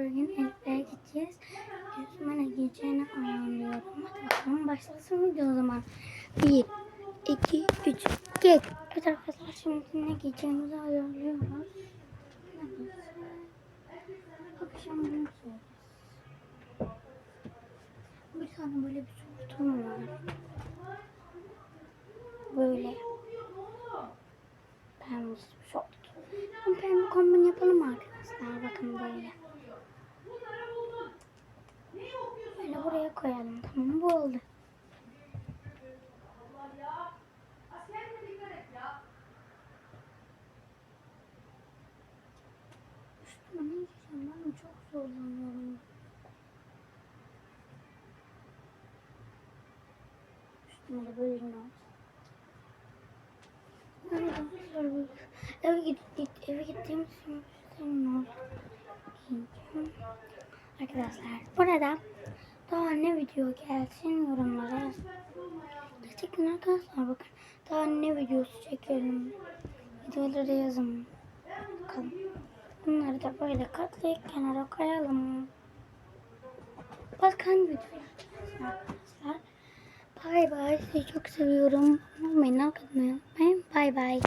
bugün Elif'e gideceğiz. Giyeceğini ayarlıyorum. Hadi bakalım başlasın video o zaman. 1, 2, 3, geç. Evet arkadaşlar şimdi ne giyeceğimizi ayarlıyoruz. Akşam bunu. Bir tane böyle bir şortum var. Böyle. Pembe bir şort. Pembe kombin yapalım arkadaşlar. Bakın böyle. Böyle buraya koyalım. Tamam bu oldu. Üstüme ne giyeceğim ben çok zorlanıyorum. Üstüme de böyle ne olsun. Eve git, git eve gittiğim için senin. Giyeceğim. Arkadaşlar burada daha ne video gelsin yorumlara yazın. Gerçekten arkadaşlar bakın daha ne videosu çekelim. Videoları yazın. Bakalım. Bunları da böyle katlayıp kenara koyalım. Başka hangi video çekeceğiz arkadaşlar? Bay bay. Sizi çok seviyorum. Unutmayın. Bay bay.